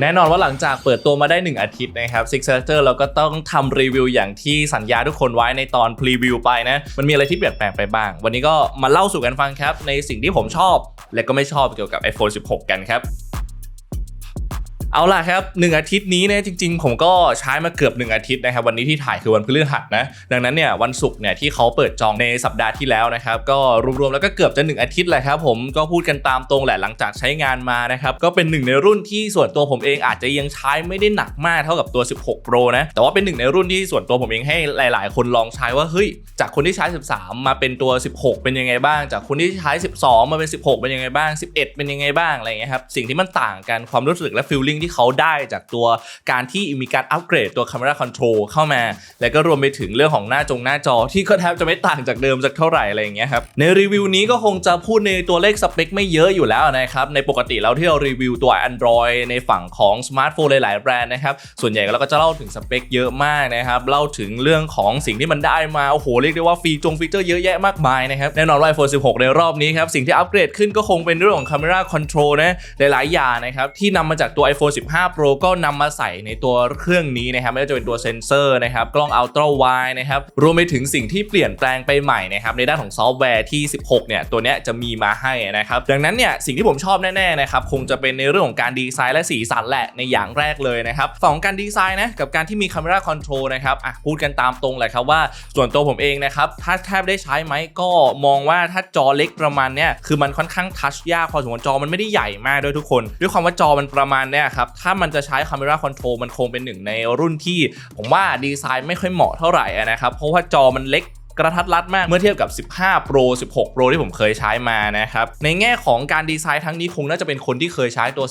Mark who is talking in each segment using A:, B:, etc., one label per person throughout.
A: แน่นอนว่าหลังจากเปิดตัวมาได้ 1 อาทิตย์นะครับ Six Sector เราก็ต้องทำรีวิวอย่างที่สัญญาทุกคนไว้ในตอนพรีวิวไปนะ มันมีอะไรที่เปลี่ยนแปลงไปบ้าง วันนี้ก็มาเล่าสู่กันฟังครับ ในสิ่งที่ผมชอบ และก็ไม่ชอบเกี่ยวกับ iPhone 16 กันครับ เอาล่ะครับหนึ่งอาทิตย์นี้เนี่ยจริง ๆ ผมก็ใช้มาเกือบ 1 อาทิตย์นะครับ วันนี้ที่ถ่ายคือวันพฤหัสนะ ดังนั้นเนี่ยวันศุกร์เนี่ยที่เขาเปิดจองในสัปดาห์ที่แล้วนะครับก็รวมๆแล้วก็เกือบจะ 1 อาทิตย์แหละครับผมก็พูดกันตามตรงแหละหลังจากใช้งานมานะครับก็เป็นหนึ่งในรุ่นที่ส่วนตัวผมเองอาจจะยังใช้ไม่ได้หนักมากเท่ากับตัว 16 Pro นะแต่ว่าเป็นหนึ่งในรุ่นที่ส่วนตัวผมเองให้หลาย ๆ คนลองใช้ว่าเฮ้ยจากคนที่ใช้ 13 มาเป็นตัว 16 เป็นยังไงบ้าง จากคนที่ใช้ 12 มาเป็น 16 เป็นยังไงบ้าง 11 เป็นยังไงบ้างอะไรเงี้ยครับสิ่งที่มันต่างกันความรู้สึกและฟีลลิ่งที่เขาได้จากตัวการที่มีการอัปเกรดตัว Camera Control เข้ามา แล้วก็รวมไปถึงเรื่องของหน้าจงหน้าจอที่ก็แทบจะไม่ต่างจากเดิมสักเท่าไหร่อะไรอย่างเงี้ยครับในรีวิวนี้ก็คงจะพูดในตัวเลขสเปคไม่เยอะอยู่แล้วนะครับในปกติแล้วที่เรารีวิวตัว Android ในฝั่งของสมาร์ทโฟนหลาย ๆ แบรนด์นะครับส่วนใหญ่เราก็จะเล่าถึงสเปคเยอะมากนะครับเล่าถึงเรื่องของสิ่งที่มันได้มา โอ้โห เรียกได้ว่าฟีจงฟีเจอร์เยอะแยะมากมายนะครับแน่นอนว่า iPhone 16 ในรอบนี้ครับ สิ่งที่อัปเกรดขึ้นก็คงเป็นเรื่องของ Camera Control นะหลาย ๆ อย่างนะครับที่นำมาจากตัว iPhone 15 Pro ก็นำมาใส่ในตัวเครื่องนี้นะครับไม่ว่าจะเป็นตัวเซนเซอร์นะครับกล้อง Ultra Wide นะครับรวมไปถึงสิ่งที่เปลี่ยนแปลงไปใหม่นะครับในด้านของซอฟต์แวร์ที่ 16 เนี่ยตัวเนี้ยจะมีมาให้นะครับดังนั้นเนี่ยสิ่งที่ผมชอบแน่ๆนะครับคงจะเป็นในเรื่องของการดีไซน์และสีสันแหละในอย่างแรกเลยนะครับฝั่งของการดีไซน์นะกับการที่มี Camera Control นะครับอะพูดกันตามตรงเลยครับว่าส่วนตัวผมเองนะครับถ้าแทบได้ใช้ไหมก็มองว่าถ้าจอเล็กประมาณเนี้ยคือมันค่อนข้างทัชยากพอสมควรจอมันไม่ได้ใหญ่มากด้วยทุกคน ด้วยความว่าจอมันประมาณเนี้ยครับถ้ามันจะใช้ Camera Control มันคงเป็นหนึ่งในรุ่นที่ ผมว่าดีไซน์ไม่ค่อยเหมาะเท่าไหร่นะครับเพราะว่าจอมันเล็ก กระทัดรัดมากเมื่อเทียบกับ 15 Pro 16 Pro ที่ผมเคยใช้มานะครับในแง่ของการดีไซน์ทั้งนี้คงน่าจะเป็นคนที่เคยใช้ตัว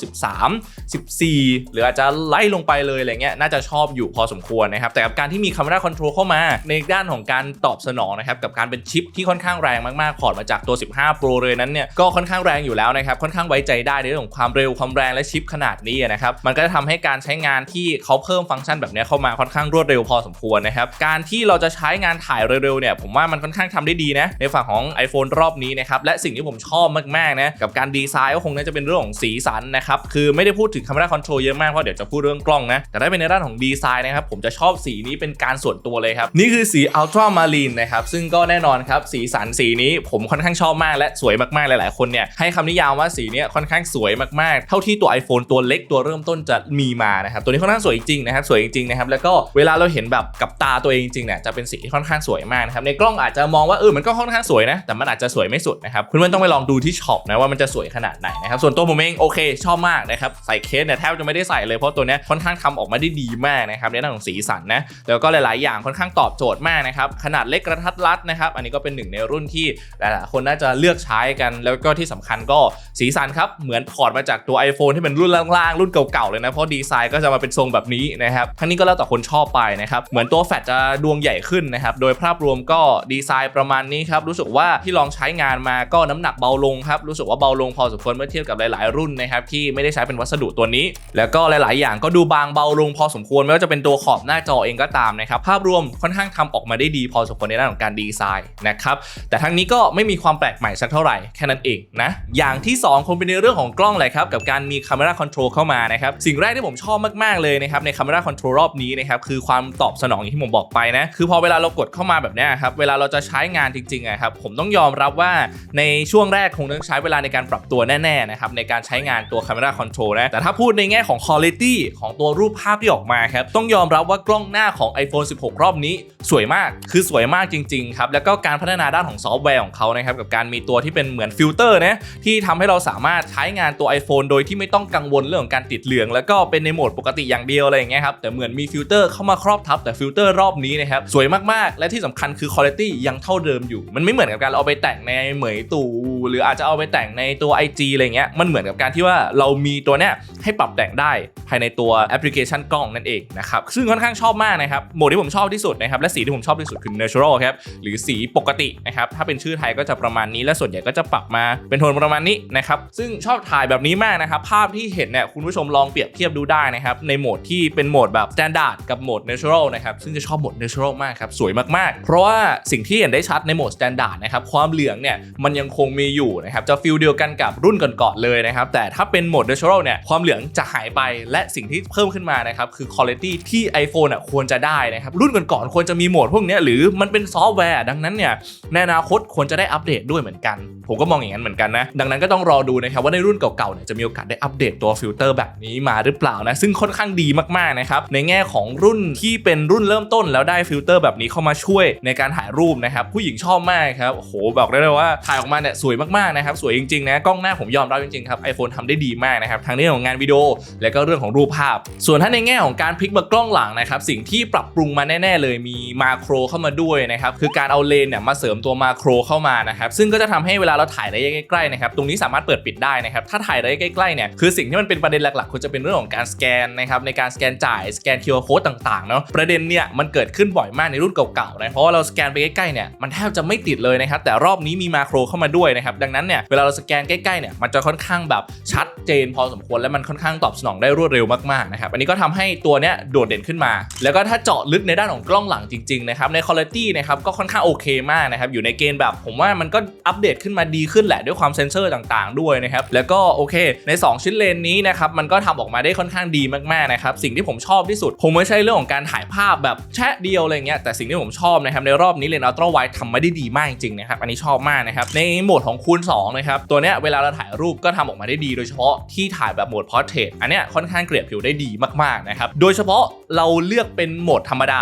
A: 13 14 หรืออาจจะไล่ลงไปเลยอะไรเงี้ยน่าจะชอบอยู่พอสมควรนะครับแต่กับการที่มี Camera Control เข้ามา ในด้านของการตอบสนองนะครับกับการเป็นชิปที่ค่อนข้างแรงมากๆพอร์ตมาจากตัว 15 Pro เลยนั้นเนี่ยก็ค่อนข้างแรงอยู่แล้วนะครับค่อนข้างไว้ใจได้ในเรื่องของความเร็วความแรงและชิปขนาดนี้นะครับมันก็จะทำให้การใช้งานที่เขาเพิ่มฟังก์ชันแบบนี้เข้ามาค่อนข้างรวดเร็วพอสมควรนะครับการที่เราจะใช้งานถ่ายเร็วๆเนี่ยผมว่ามันค่อนข้างทำได้ดีนะ ในฝั่งของ iPhone รอบนี้นะครับ และสิ่งที่ผมชอบมากๆนะกับการดีไซน์ก็คงน่าจะเป็นเรื่องของสีสันนะครับ คือไม่ได้พูดถึง Camera Control เยอะมากเพราะเดี๋ยวจะพูดเรื่องกล้องนะ แต่ถ้าเป็นในด้านของดีไซน์นะครับผมจะชอบสีนี้เป็นการส่วนตัวเลยครับ นี่คือสี Ultra Marine นะครับซึ่งก็แน่นอนครับสีสันสีนี้ผมค่อนข้างชอบมาก และสวยมากๆหลาย ๆ คนเนี่ยให้คำนิยามว่าสีนี้ค่อนข้างสวยมากๆ เท่าที่ตัว iPhone ตัวเล็กตัวเริ่มต้นจะมีมานะครับตัวนี้ค่อนข้างสวยจริงนะครับสวยจริงๆนะครับแล้วก็เวลาเราเห็นแบบกับตาตัวเองจริงเนี่ยจะเป็นสีที่ค่อนข้างสวยมากนะครับในกล้องอาจจะมองว่าเออมันก็ค่อนข้างสวยนะ แต่มันอาจจะสวยไม่สุดนะครับคุณเพื่อนต้องไปลองดูที่ช็อปนะว่ามันจะสวยขนาดไหนนะครับส่วนตัวผมเองโอเคชอบมากนะครับใส่เคสเนี่ยแทบจะไม่ได้ใส่เลยเพราะตัวเนี้ยค่อนข้างทำออกมาได้ดีมากนะครับในด้านของสีสันนะแล้วก็หลาย ๆ อย่างค่อนข้างตอบโจทย์มากนะครับขนาดเล็กกระทัดรัดนะครับอันนี้ก็เป็นหนึ่งในรุ่นที่หลาย ๆ คนน่าจะเลือกใช้กัน แล้วก็ที่สำคัญก็สีสันครับเหมือนพอร์ตมาจากตัว iPhone ที่เป็นรุ่นล่าง ๆ รุ่นเก่า ๆ เลยนะเพราะดีไซน์ก็จะมาเป็นทรงแบบนี้นะครับทั้งนี้ก็แล้วแต่คนชอบไปนะครับเหมือนตัวแฟลชจะดวงใหญ่ขึ้นนะครับโดยภาพรวมก็็ดีไซน์ประมาณนี้ครับ รู้สึกว่าที่ลองใช้งานมาก็น้ำหนักเบาลงครับ รู้สึกว่าเบาลงพอสมควรเมื่อเทียบกับหลายๆ รุ่นนะครับที่ไม่ได้ใช้เป็นวัสดุตัวนี้ แล้วก็หลาย ๆ อย่างก็ดูบางเบาลงพอสมควรไม่ว่าจะเป็นตัวขอบหน้าจอเองก็ตามนะครับภาพรวมค่อนข้างทำออกมาได้ดีพอสมควรในด้านของการดีไซน์นะครับแต่ทั้งนี้ก็ไม่มีความแปลกใหม่สักเท่าไหร่แค่นั้นเองนะอย่างที่สองคงเป็นในเรื่องของกล้องแหละครับกับการมี Camera Control เข้ามานะครับสิ่งแรกที่ผมชอบมากๆเลยนะครับใน Camera Control รอบนี้นะครับคือความตอบสนองอย่างที่ผมบอกไปนะคือพอเวลาเรากดเข้ามาแบบเครับเวลาเราจะใช้งานจริงๆอะครับผมต้องยอมรับว่าในช่วงแรกคงต้องใช้เวลาในการปรับตัวแน่ๆนะครับในการใช้งานตัว Camera Control นะแต่ถ้าพูดในแง่ของ Quality ของตัวรูปภาพที่ออกมาครับต้องยอมรับว่ากล้องหน้าของ iPhone 16 รอบนี้ สวยมากคือสวยมากจริงๆครับแล้วก็การพัฒนาด้านของซอฟต์แวร์ของเขานะครับกับการมีตัวที่เป็นเหมือนฟิลเตอร์นะที่ทำให้เราสามารถใช้งานตัว iPhone โดยที่ไม่ต้องกังวลเรื่องของการติดเหลือง แล้วก็เป็นในโหมดปกติอย่างเดียวอะไรอย่างเงี้ยครับแต่เหมือนมีฟิลเตอร์เข้ามาครอบทับแต่ฟิลเตอร์รอบนี้นะครับสวยมากๆ และที่สำคัญคือคุณภาพยังเท่าเดิมอยู่ มันไม่เหมือนกับการเอาไปแต่งในเหมยตู่หรืออาจจะเอาไปแต่งในตัว IG อะไรเงี้ยมันเหมือนกับการที่ว่าเรามีตัวเนี้ยให้ปรับแต่งได้ภายในตัวแอปพลิเคชันกล้องนั่นเองนะครับซึ่งค่อนข้างชอบมากนะครับโหมดที่ผมชอบที่สุดนะครับและสีที่ผมชอบที่สุดคือ natural ครับหรือสีปกตินะครับถ้าเป็นชื่อไทยก็จะประมาณนี้และส่วนใหญ่ก็จะปรับมาเป็นโทนประมาณนี้นะครับซึ่งชอบถ่ายแบบนี้มากนะครับภาพที่เห็นเนี่ยคุณผู้ชมลองเปรียบเทียบดูได้นะครับในโหมดที่เป็นโหมดแบบ standard กับโหมด natural นะครับซึ่งจะชอบโหมด natural มากครับสวยมากๆ เพราะว่าสิ่งที่เห็นได้ชัดในโหมด Standard นะครับความเหลืองเนี่ยมันยังคงมีอยู่นะครับจะฟิลเดียวกันกับรุ่นก่อนๆเลยนะครับแต่ถ้าเป็นโหมด Natural เนี่ยความเหลืองจะหายไปและสิ่งที่เพิ่มขึ้นมานะครับคือ Quality ที่ iPhone อะควรจะได้นะครับรุ่นก่อนๆควรจะมีโหมดพวกนี้หรือมันเป็นซอฟต์แวร์ ดังนั้นเนี่ยในอนาคตควรจะได้อัปเดตด้วยเหมือนกัน ผมก็มองอย่างนั้นเหมือนกันนะดังนั้นก็ต้องรอดูนะครับว่าในรุ่นเก่าๆเนี่ยจะมีโอกาสได้อัปเดตตัวฟิลเตอร์แบบนี้มาหรือเปล่านะซึ่งค่อนข้างดีมากๆนะครับในแง่ของรุ่นที่เป็นรุ่นเริ่มต้นแล้วได้ฟิลเตอร์แบบนี้เข้ามาช่วยในการการถ่ายรูปนะครับผู้หญิงชอบมากครับโอ้โหบอกได้เลยว่าถ่ายออกมาเนี่ยสวยมากๆนะครับสวยจริงๆนะกล้องหน้าผมยอมรับจริงๆครับ iPhone ทำได้ดีมากนะครับทั้งเรื่องของงานวิดีโอและก็เรื่องของรูปภาพ ส่วนถ้าในแง่ของการพลิกมากล้องหลังนะครับสิ่งที่ปรับปรุงมาแน่ ๆ เลยมีมาโครเข้ามาด้วยนะครับคือการเอาเลนเนี่ยมาเสริมตัวมาโครเข้ามานะครับซึ่งก็จะทำให้เวลาเราถ่ายระยะใกล้ๆนะครับตรงนี้สามารถเปิดปิดได้นะครับถ้าถ่ายระยะใกล้ๆเนี่ยคือสิ่งที่มันเป็นประเด็นหลักๆควรจะเป็นเรื่องของการสแกนนะครับในการสแกนจ่ายสแกน QR code ต่างๆเนาะประเด็นเนี่ยมันเกิดขึ้นบ่อยมากในรุ่นเก่าๆนะเพราะว่าเราสแกนไปใกล้ๆเนี่ยมันแทบจะไม่ติดเลยนะครับแต่รอบนี้มีมาโครเข้ามาด้วยนะครับดังนั้นเนี่ยเวลาเราสแกนใกล้ๆเนี่ยมันจะค่อนข้างแบบชัดเจนพอสมควรและมันค่อนข้างตอบสนองได้รวดเร็วมากๆนะครับอันนี้ก็ทำให้ตัวเนี้ยโดดเด่นขึ้นมา แล้วก็ถ้าเจาะลึกในด้านของกล้องหลังจริงๆนะครับในคุณภาพนะครับก็ค่อนข้างโอเคมากนะครับอยู่ในเกณฑ์แบบผมว่ามันก็อัปเดตขึ้นมาดีขึ้นแหละด้วยความเซนเซอร์ต่างๆ ด้วยนะครับแล้วก็โอเคใน 2 ชิ้นเลนนี้นะครับมันก็ทำออกมาได้ค่อนข้างดีมากๆนะครับสิ่งที่ผมชอบที่สุดคงไม่ใช่เรื่องของการถ่ายภาพแบบแชะเดียวอะไรเงี้ยแต่สิ่งที่ผมชอบนะครับในรอบนี้เลนส์อัลตร้าไวท์ทำมาได้ดีมากจริงๆนะครับอันนี้ชอบมากนะครับในโหมดของคูณ2นะครับตัวเนี้ยเวลาเราถ่ายรูปก็ทำออกมาได้ดีโดยเฉพาะที่ถ่ายแบบโหมดพอร์เทรตอันเนี้ยค่อนข้างเกลี่ยผิวได้ดีมากๆนะครับโดยเฉพาะเราเลือกเป็นโหมดธรรมดา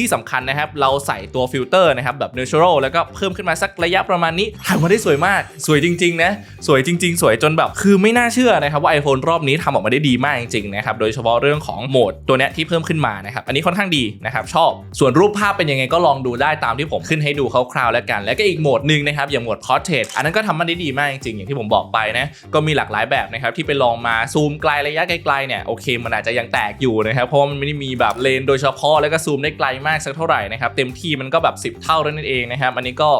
A: ที่สำคัญนะครับ เราใส่ตัวฟิลเตอร์นะครับ แบบ natural แล้วก็เพิ่มขึ้นมาสักระยะประมาณนี้ถ่ายมาได้สวยมาก สวยจริงๆนะ สวยจริง ๆ สวยจนแบบคือไม่น่าเชื่อนะครับว่า iPhone รอบนี้ทำออกมาได้ดีมากจริงๆนะครับ โดยเฉพาะเรื่องของโหมดตัวเนี้ยที่เพิ่มขึ้นมานะครับ อันนี้ค่อนข้างดีนะครับชอบ ส่วนรูปภาพเป็นยังไงก็ลองดูได้ตามที่ผมขึ้นให้ดูคร่าวๆแล้วกัน แล้วก็อีกโหมดหนึ่งนะครับอย่างโหมด portrait อันนั้นก็ทำมาได้ดีมากจริงๆอย่างที่ผมบอกไปนะก็มีหลากหลายแบบนะครับที่ไปลองมาซูมไกลระยะไกลๆเนี่ยโอเคมันอาจจะยังแตกอยู่นะครับเพราะมันไม่ได้มีแบบเลนโดยเฉพาะแล้วก็ซูมได้ไกลมากากสักเท่าไหร่นะครับเต็มที่มันก็แบบ 10 เท่าเท่านั้นเองนะครับอันนี้ก็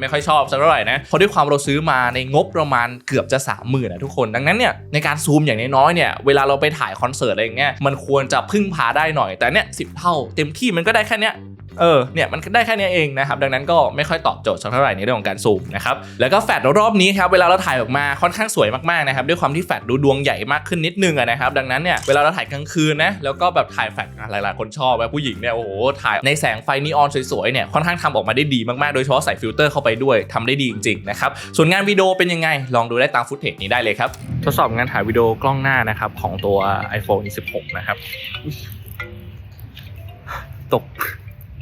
A: ไม่ค่อยชอบสักเท่าไหร่นะเพราะด้วยความเราซื้อมาในงบประมาณเกือบจะ 30,000นะทุกคนดังนั้นเนี่ยในการซูมอย่างน้อยๆเนี่ยเวลาเราไปถ่ายคอนเสิร์ตอะไรอย่างเงี้ยมันควรจะพึ่งพาได้หน่อยแต่เนี่ยสิเท่า เต็มที่มันก็ได้แค่เนี้ย เออเนี่ยมันได้แค่นี้เองนะครับดังนั้นก็ไม่ค่อยตอบโจทย์สักเท่าไหร่ในเรื่องของการซูมนะครับแล้วก็แฟลชรอบนี้ครับเวลาเราถ่ายออกมาค่อนข้างสวยมากๆนะครับด้วยความที่แฟลชดูดวงใหญ่มากขึ้นนิดนึงนะครับดังนั้นเนี่ยเวลาเราถ่ายกลางคืนนะแล้วก็แบบถ่ายแฟลชหลายๆคนชอบแบบผู้หญิงเนี่ยโอ้โหถ่ายในแสงไฟนีออนสวยๆเนี่ยค่อนข้างทำออกมาได้ดีมากๆโดยเฉพาะใส่ฟิลเตอร์เข้าไปด้วยทำได้ดีจริงๆนะครับส่วนงานวิดีโอเป็นยังไงลองดูได้ตามฟุตเทจนี้ได้เลยครับทดสอบงานถ่ายวิดีโอกล้องหน้านะครับของตัว iPhone 16 นะครับตก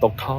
A: ตกท่อ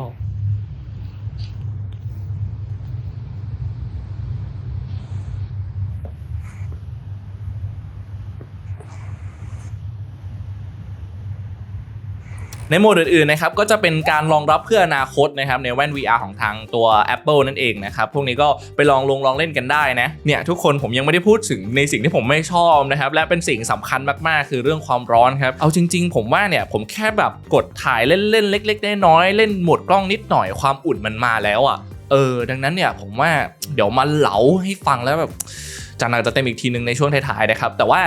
A: ในโหมดอื่นๆนะครับก็จะเป็นการรองรับเพื่ออนาคตนะครับในแว่น VR ของทางตัว Apple นั่นเองนะครับพวกนี้ก็ไปลองลงลองเล่นกันได้นะเนี่ยทุกคนผมยังไม่ได้พูดถึงในสิ่งที่ผมไม่ชอบนะครับและเป็นสิ่งสำคัญมากๆ คือเรื่องความร้อนครับเอาจริง ๆ ผมว่าเนี่ยผมแค่แบบกดถ่ายเล่นๆเล็กๆน้อยๆเล่นโหมดกล้องนิดหน่อยความอุ่นมันมาแล้วอะเออดังนั้นเนี่ยผมว่าเดี๋ยวมาเหลาให้ฟังแล้วแบบ จันทร์จะเต็มอีกทีหนึ่งในช่วงท้ายๆนะครับแต่ว่า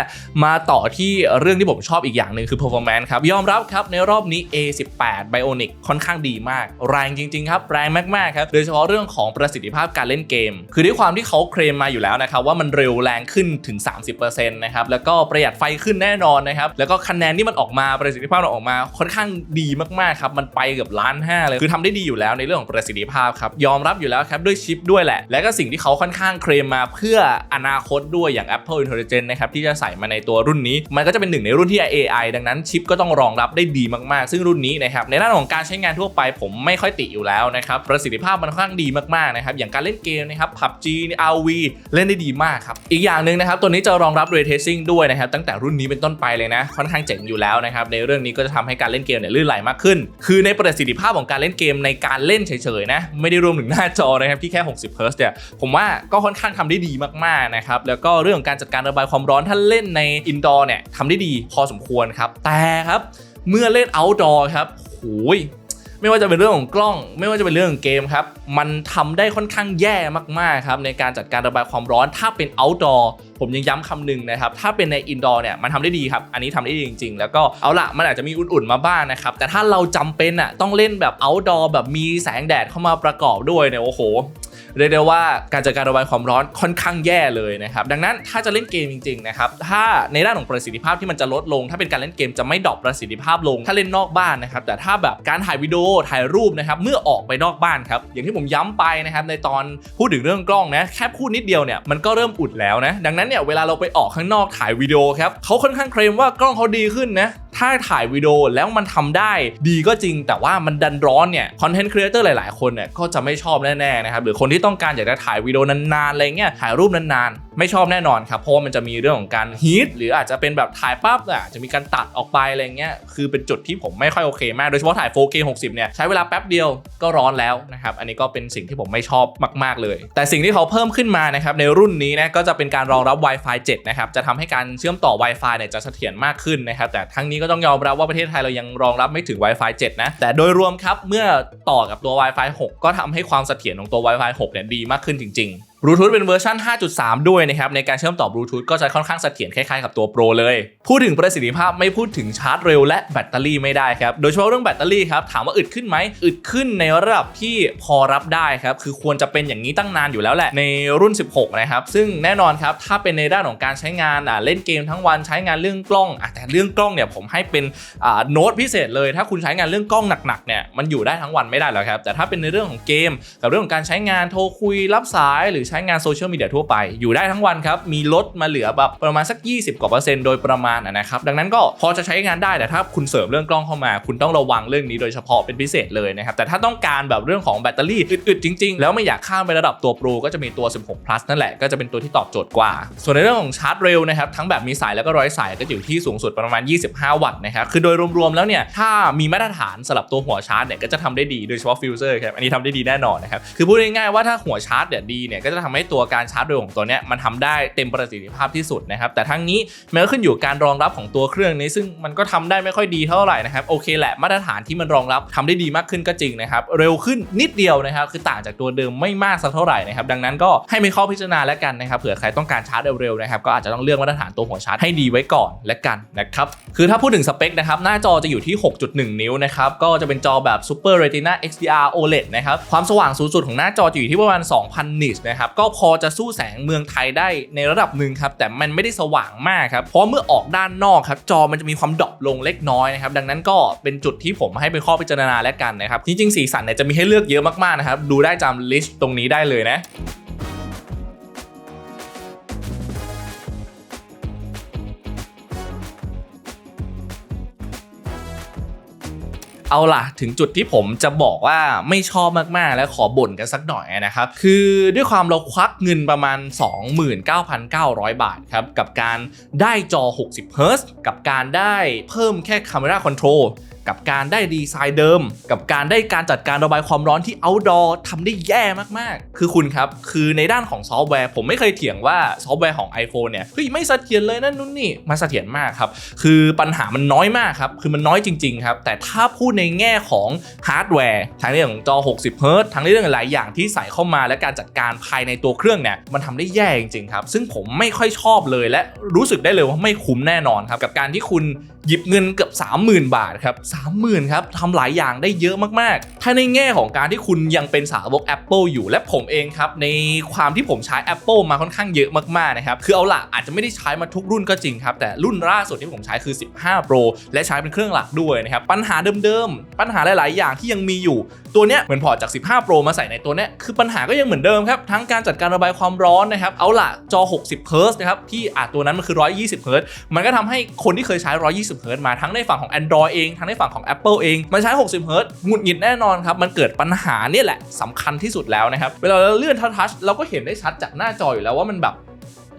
A: มาต่อที่เรื่องที่ผมชอบอีกอย่างหนึ่งคือ performance ครับยอมรับครับในรอบนี้ A18 Bionic ค่อนข้างดีมาก แรงจริงๆครับแรงมากๆครับโดยเฉพาะเรื่องของประสิทธิภาพการเล่นเกม คือด้วยความที่เขาเคลมมาอยู่แล้วนะครับว่ามันเร็วแรงขึ้นถึง 30%นะครับแล้วก็ประหยัดไฟขึ้นแน่นอนนะครับแล้วก็คะแนนที่มันออกมาประสิทธิภาพมันออกมาค่อนข้างดีมากๆครับมันไปเกือบล้านห้าเลยคือทำได้ดีอยู่แล้วในเรื่องของประสิทธิภาพครับยอมรับอยู่แล้วครับด้วยชิปด้วยแหละ และก็สิ่งที่เขาค่อนข้างเคลมมาเพื่ออนาคตด้วยอย่าง Apple Intelligence นะครับที่จะใส่มาในตัวรุ่นนี้ มันก็จะเป็นหนึ่งในรุ่นที่ AI ดังนั้นชิปก็ต้องรองรับได้ดีมากๆ ซึ่งรุ่นนี้นะครับในด้านของการใช้งานทั่วไปผมไม่ค่อยติอยู่แล้วนะครับประสิทธิภาพมันค่อนข้างดีมากๆนะครับอย่างการเล่นเกมนะครับ PUBG RV เล่นได้ดีมากครับอีกอย่างหนึ่งนะครับตัวนี้จะรองรับ Ray Tracing ด้วยนะครับตั้งแต่รุ่นนี้เป็นต้นไปเลยนะค่อนข้างเจ๋งอยู่แล้วนะครับในเรื่องนี้ก็จะทำให้การเล่นเกมเนี่ยลื่นไหลมากขึ้น คือในประสิทธิภาพของการเล่นเกมในการเล่นเฉยๆนะไม่ได้รวมถึงหน้าจอนะครับที่แค่60 Hz เนี่ยผมว่าก็ค่อนข้างทำได้ดีมากๆนะครับแล้วก็เรื่องของการจัดการระบายความร้อนถ้าเล่นในอินดอร์เนี่ยทำได้ดีพอสมควรครับ แต่ครับเมื่อเล่นเอ outdoor ครับโอ้ยไม่ว่าจะเป็นเรื่องของกล้อง ไม่ว่าจะเป็นเรื่องของเกมครับ มันทำได้ค่อนข้างแย่มากๆครับในการจัดการระบายความร้อน ถ้าเป็น outdoor ผมยังย้ำคำหนึ่งนะครับ ถ้าเป็นใน indoor เนี่ยมันทำได้ดีครับ อันนี้ทำได้ดีจริง ๆ แล้วก็เอาละมันอาจจะมีอุ่นๆมาบ้างนะครับ แต่ถ้าเราจำเป็นอะต้องเล่นแบบ outdoor แบบมีแสงแดดเข้ามาประกอบด้วยเนี่ยโอ้โห เรียกได้ว่าการจัดการระบายความร้อนค่อนข้างแย่เลยนะครับดังนั้นถ้าจะเล่นเกมจริงๆนะครับถ้าในด้านของประสิทธิภาพที่มันจะลดลง ถ้าเป็นการเล่นเกมจะไม่ดรอปประสิทธิภาพลง ถ้าเล่นนอกบ้านนะครับแต่ถ้าแบบการถ่ายวิดีโอถ่ายรูปนะครับเมื่อออกไปนอกบ้านครับอย่างที่ผมย้ำไปนะครับในตอนพูดถึงเรื่องกล้องนะแค่พูดนิดเดียวเนี่ยมันก็เริ่มอุดแล้วนะดังนั้นเนี่ยเวลาเราไปออกข้างนอกถ่ายวิดีโอครับเขาค่อนข้างเคลมว่ากล้องเขาดีขึ้นนะถ้าถ่ายวิดีโอแล้วมันทำได้ดีก็จริง แต่ว่ามันดันร้อนเนี่ยคอนเทนต์ครีเอเตอร์หลาย ๆ คนเนี่ยก็จะไม่ชอบแน่ๆนะครับหรือคนที่ต้องการอยากจะถ่ายวิดีโอนานๆอะไรเงี้ยถ่ายรูปนานๆ ไม่ชอบแน่นอนครับเพราะมันจะมีเรื่องของการฮีทหรืออาจจะเป็นแบบถ่ายปั๊บอะจะมีการตัดออกไปอะไรเงี้ยคือเป็นจุดที่ผมไม่ค่อยโอเคมากโดยเฉพาะถ่าย 4K 60เนี่ยใช้เวลาแป๊บเดียวก็ร้อนแล้วนะครับอันนี้ก็เป็นสิ่งที่ผมไม่ชอบมาก ๆเลย แต่สิ่งที่เขาเพิ่มขึ้นมานะครับในรุ่นนี้นะก็จะเป็นการรองรับ Wi-Fi 7 นะครับจะทำให้การเชื่อมต่อ Wi-Fi เนี่ยจะเสถียรมากขึ้นนะครับแต่ทั้งนี้ก็ต้องยอมรับว่าประเทศไทยเรายังรองรับไม่ถึง Wi-Fi 7 นะแต่โดยรวมครับเมื่อต่อกับตัว Wi-Fi 6 ก็ทำให้ความเสถียรของตัว Wi-Fi 6เนี่ยดีมากขึ้นจริง บลูทูธเป็นเวอร์ชัน5.3 ด้วยนะครับ ในการเชื่อมต่อบลูทูธก็จะค่อนข้างเสถียรคล้ายๆกับตัวโปรเลย พูดถึงประสิทธิภาพไม่พูดถึงชาร์จเร็วและแบตเตอรี่ไม่ได้ครับ โดยเฉพาะเรื่องแบตเตอรี่ครับ ถามว่าอึดขึ้นไหมอึดขึ้นในระดับที่พอรับได้ครับ คือควรจะเป็นอย่างนี้ตั้งนานอยู่แล้วแหละในรุ่น 16 นะครับ ซึ่งแน่นอนครับ ถ้าเป็นในด้านของการใช้งานอะเล่นเกมทั้งวันใช้งานเรื่องกล้องแต่เรื่องกล้องเนี่ยผมให้เป็นอ่าโน้ตพิเศษเลย ถ้าคุณใช้งานเรื่องกล้องหนักๆเนี่ยมันอยู่ได้ทั้งวันไม่ได้หรอกครับแต่ถ้าเป็นในเรื่องของเกม กับเรื่องของการใช้งานโทรคุยรับสายหรือใช้งานโซเชียลมีเดียทั่วไป อยู่ได้ทั้งวันครับ มีลดมาเหลือแบบประมาณสัก 20 กว่าเปอร์เซ็นต์โดยประมาณนะครับ ดังนั้นก็พอจะใช้งานได้แต่ถ้าคุณเสริมเรื่องกล้องเข้ามา คุณต้องระวังเรื่องนี้โดยเฉพาะเป็นพิเศษเลยนะครับ แต่ถ้าต้องการแบบเรื่องของแบตเตอรี่อึดๆจริง ๆ แล้วไม่อยากข้ามไประดับตัวโปรก็จะมีตัว 16 plus นั่นแหละก็จะเป็นตัวที่ตอบโจทย์กว่า ส่วนในเรื่องของชาร์จเร็วนะครับทั้งแบบมีสายแล้วก็ไร้สายก็อยู่ที่สูงสุดประมาณ 25 วัตต์นะครับคือโดยรวมๆแล้วเนี่ยถ้ามีมาตรฐานสำหรับตัวหัวชาร์จเนี่ยก็จะทำได้ดีโดยเฉพาะฟิวเซอร์ครับอันนี้ทำได้ดีแน่นอนนะครับคือพูดง่ายๆว่าถ้าหัวชาร์จเนี่ยดีเนี่ยก็จะทำให้ตัวการชาร์จเร็วของตัวเนี้ยมันทำได้เต็มประสิทธิภาพที่สุดนะครับแต่ทั้งนี้มันก็ขึ้นอยู่การรองรับของตัวเครื่องนี้ ซึ่งมันก็ทำได้ไม่ค่อยดีเท่าไหร่นะครับโอเคแหละมาตรฐานที่มันรองรับทำได้ดีมากขึ้นก็จริงนะครับเร็วขึ้นนิดเดียวนะครับคือต่างจากตัวเดิมไม่มากสักเท่าไหร่นะครับดังนั้นก็ให้เป็นข้อพิจารณาแล้วกันนะครับเผื่อใครต้องการชาร์จเร็วๆนะครับก็อาจจะต้องเลือกมาตรฐานตัวหัวชาร์จให้ดีไว้ก่อนและกันนะครับคือถ้าพูดถึงสเปคนะครับหน้าจอจะอยู่ที่ 6.1 นิ้วนะครับก็จะเป็นจอแบบ Super Retina XDR OLED นะครับความสว่างสูงสุดของหน้าจอจะอยู่ที่ประมาณ 2,000 นิตนะครับก็พอจะสู้แสงเมืองไทยได้ในระดับหนึ่งครับแต่มันไม่ได้สว่างมากครับเพราะเมื่อออกด้านนอกครับจอมันจะมีความดรอปลงเล็กน้อยนะครับดังนั้นก็เป็นจุดที่ผมให้เป็นข้อพิจารณาแล้วกันนะครับจริงๆสีสันเนี่ยจะมีให้เลือกเยอะมากๆนะครับดูได้จำลิสต์ตรงนี้ได้เลยนะ เอาล่ะ ถึงจุดที่ผมจะบอกว่าไม่ชอบมากๆ และขอบ่นกันสักหน่อยนะครับ คือด้วยความเราควักเงินประมาณ 29,900 บาทครับ กับการได้จอ 60 h z กับการได้เพิ่มแค่ Camera Control กับการได้ดีไซน์เดิม กับการได้การจัดการระบายความร้อนที่ outdoor ทำได้แย่มากๆ คือคุณครับ คือในด้านของซอฟต์แวร์ ผมไม่เคยเถียงว่าซอฟต์แวร์ของ iPhone เนี่ยเฮ้ยไม่เสถียรเลยนั่นนู่นนี่มันเสถียรมากครับ คือปัญหามันน้อยมากครับ คือมันน้อยจริง ๆ ครับ แต่ถ้าพูดในแง่ของฮาร์ดแวร์ทั้งเรื่องของจอ 60 h z ทั้งเรื่องหลายอย่างที่ใส่เข้ามาและการจัดการภายในตัวเครื่องเนี่ยมันทำได้แย่จริงๆครับซึ่งผมไม่ค่อยชอบเลยและรู้สึกได้เลยว่าไม่คุ้มแน่นอนครับกับการที่คุณหยิบเงินเกือบ 30,000 บาทครับ30,000ครับทำหลายอย่างได้เยอะมากๆ ถ้าในแง่ของการที่คุณยังเป็นสาวก Apple อยู่และผมเองครับ ในความที่ผมใช้ Apple มาค่อนข้างเยอะมากๆนะครับ คือเอาละอาจจะไม่ได้ใช้มาทุกรุ่นก็จริงครับ แต่รุ่นล่าสุดที่ผมใช้คือ 15 Pro และใช้เป็นเครื่องหลักด้วยนะครับ ปัญหาเดิมๆ ปัญหาหลาย ๆ อย่างที่ยังมีอยู่ ตัวเนี้ยเหมือนพอจาก 15 Pro มาใส่ในตัวเนี้ยคือปัญหาก็ยังเหมือนเดิมครับทั้งการจัดการระบายความร้อนนะครับเอาละจอ 60 h z นะครับที่อะตัวนั้นมันคือ 120 h z มันก็ทำให้คนที่เคยใช้ 120 h z มาทั้งในฝั่งของ Android เองทั้งในฝั่งของ Apple เอง มันใช้ 60 h z หงุดหงิดแน่นอนครับ มันเกิดปัญหาเนี่ยแหละสำคัญที่สุดแล้วนะครับ เวลาเราเลื่อนทัชเราก็เห็นได้ชัดจากหน้าจออยู่แล้วว่ามันแบบ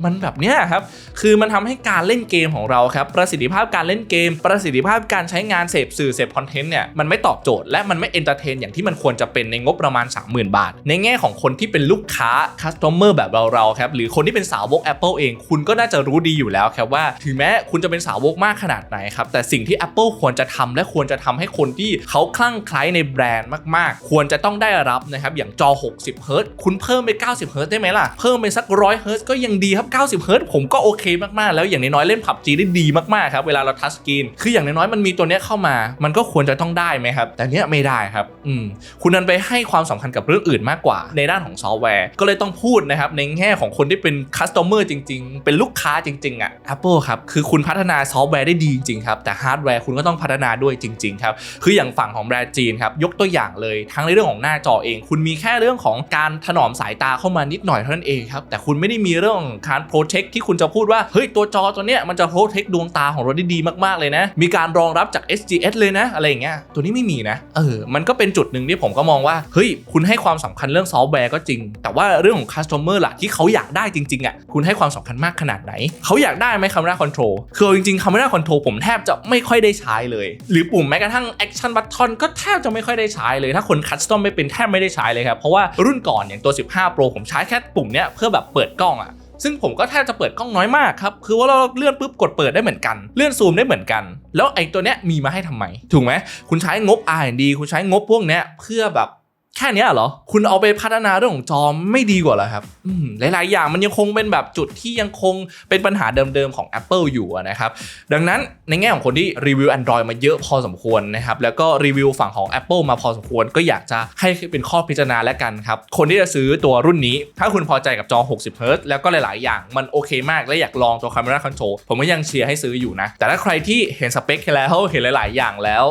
A: มันแบบเนี้ยครับ คือมันทำให้การเล่นเกมของเราครับ ประสิทธิภาพการเล่นเกม ประสิทธิภาพการใช้งานเสพสื่อเสพคอนเทนต์เนี่ย มันไม่ตอบโจทย์และมันไม่เอนเตอร์เทนอย่างที่มันควรจะเป็นในงบประมาณ 30,000 บาท ในแง่ของคนที่เป็นลูกค้าคัส t o เมอร์แบบเราๆครับ หรือคนที่เป็นสาวก Apple เอง คุณก็น่าจะรู้ดีอยู่แล้วครับว่า ถึงแม้คุณจะเป็นสาวกมากขนาดไหนครับ แต่สิ่งที่ Apple ควรจะทำและควรจะทำให้คนที่เขาคลั่งไคล้ในแบรนด์มากๆ ควรจะต้องได้รับนะครับ อย่างจอ 60 เฮิร์ตคุณเพิ่มไป 90 เฮิร์ตได้ไหมล่ะ เพิ่มไปสัก 100 เฮิรตซ์ก็ยังดีครับ90 เฮิร์ตผมก็โอเคมาก ๆ แล้วอย่างน้อยๆเล่นผับจีได้ดีมาก ๆ ครับ เวลาเราทัชสกรีน คืออย่างน้อยๆมันมีตัวเนี้ยเข้ามา มันก็ควรจะต้องได้ไหมครับ แต่เนี้ยไม่ได้ครับ อืม คุณนันไปให้ความสำคัญกับเรื่องอื่นมากกว่า ในด้านของซอฟต์แวร์ ก็เลยต้องพูดนะครับ ในแง่ของคนที่เป็นคัสเตอร์จริง ๆ เป็นลูกค้าจริง ๆ อะ Apple ครับ คือคุณพัฒนาซอฟต์แวร์ได้ดีจริงๆครับ แต่ฮาร์ดแวร์คุณก็ต้องพัฒนาด้วยจริง ๆ ครับ คืออย่างฝั่งของแบรนด์จีนครับ ยกตัวอย่างเลย ทั้งในเรื่องของหน้าจอเอง คุณมีแค่เรื่องของการถนอมสายตาเข้ามานิดหน่อยเท่านั้นเองครับ แต่คุณไม่ได้มีเรื่องของารโปรเทคที่คุณจะพูดว่า เฮ้ย ตัวจอตัวเนี้ยมันจะโปรเทคดวงตาของเราได้ดีมากๆเลยนะ มีการรองรับจาก SGS เลยนะ อะไรอย่างเงี้ยตัวนี้ไม่มีนะ เออ มันก็เป็นจุดหนึ่งที่ผมก็มองว่า เฮ้ย คุณให้ความสำคัญเรื่องซอฟต์แวร์ก็จริง แต่ว่าเรื่องของ customer ล่ะที่เขาอยากได้จริงๆอะคุณให้ความสำคัญมากขนาดไหนเขาอยากได้ไหม camera control คือจริงๆ camera control ผมแทบจะไม่ค่อยได้ใช้เลย หรือปุ่มแม้กระทั่ง action button ก็แทบจะไม่ค่อยได้ใช้เลย ถ้าคน custom ไม่เป็นแทบไม่ได้ใช้เลยครับเพราะว่ารุ่นก่อนอย่างตัว 15 Pro ผมใช้แค่ปุ่มเนี้ยเพื่อแบบเปิดกล้องอะ ซึ่งผมก็แทบจะเปิดกล้องน้อยมากครับ คือว่าเราเลื่อนปุ๊บกดเปิดได้เหมือนกัน เลื่อนซูมได้เหมือนกัน แล้วไอ้ตัวเนี้ยมีมาให้ทำไม ถูกไหม คุณใช้งบ R&D คุณใช้งบพวกเนี้ยเพื่อแบบ ค่นี้เหรอ คุณเอาไปพัฒนาเรื่องของจอไม่ดีกว่าเหรอครับหลาย ๆ อย่างมันยังคงเป็นแบบจุดที่ยังคงเป็นปัญหาเดิม ๆ ของ Apple อยู่นะครับ ดังนั้นในแง่ของคนที่รีวิว Android มาเยอะพอสมควรนะครับ แล้วก็รีวิวฝั่งของ Apple มาพอสมควร ก็อยากจะให้เป็นข้อพิจารณาแล้วกันครับ คนที่จะซื้อตัวรุ่นนี้ ถ้าคุณพอใจกับจอ 60 Hz แล้วก็หลาย ๆ อย่างมันโอเคมาก และอยากลองตัว Camera Control ผมก็ยังเชียร์ให้ซื้ออยู่นะ แต่ถ้าใครที่เห็นสเปคแล้วเห็นหลาย ๆ อย่างแล้ว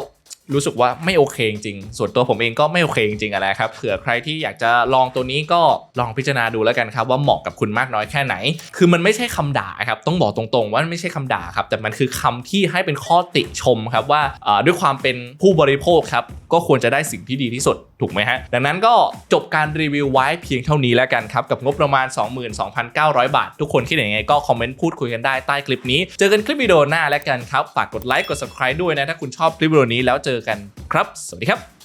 A: รู้สึกว่าไม่โอเคจริงส่วนตัวผมเองก็ไม่โอเคจริงๆอะนะครับเผื่อใครที่อยากจะลองตัวนี้ก็ลองพิจารณาดูแล้วกันครับว่าเหมาะกับคุณมากน้อยแค่ไหน คือมันไม่ใช่คำด่าครับต้องบอกตรงๆ ว่าไม่ใช่คำด่าครับแต่มันคือคำที่ให้เป็นข้อติชมครับว่าด้วยความเป็นผู้บริโภคครับก็ควรจะได้สิ่งที่ดีที่สุด ถูกไหมฮะ ดังนั้นก็จบการรีวิวไว้เพียงเท่านี้แล้วกันครับ กับงบประมาณ 22,900 บาท ทุกคนคิดยังไงก็คอมเมนต์พูดคุยกันได้ใต้คลิปนี้ เจอกันคลิปวิดีโอหน้าแล้วกันครับ ฝากกดไลค์กด subscribe ด้วยนะ ถ้าคุณชอบคลิปวิดีโอนี้แล้วเจอกันครับ สวัสดีครับ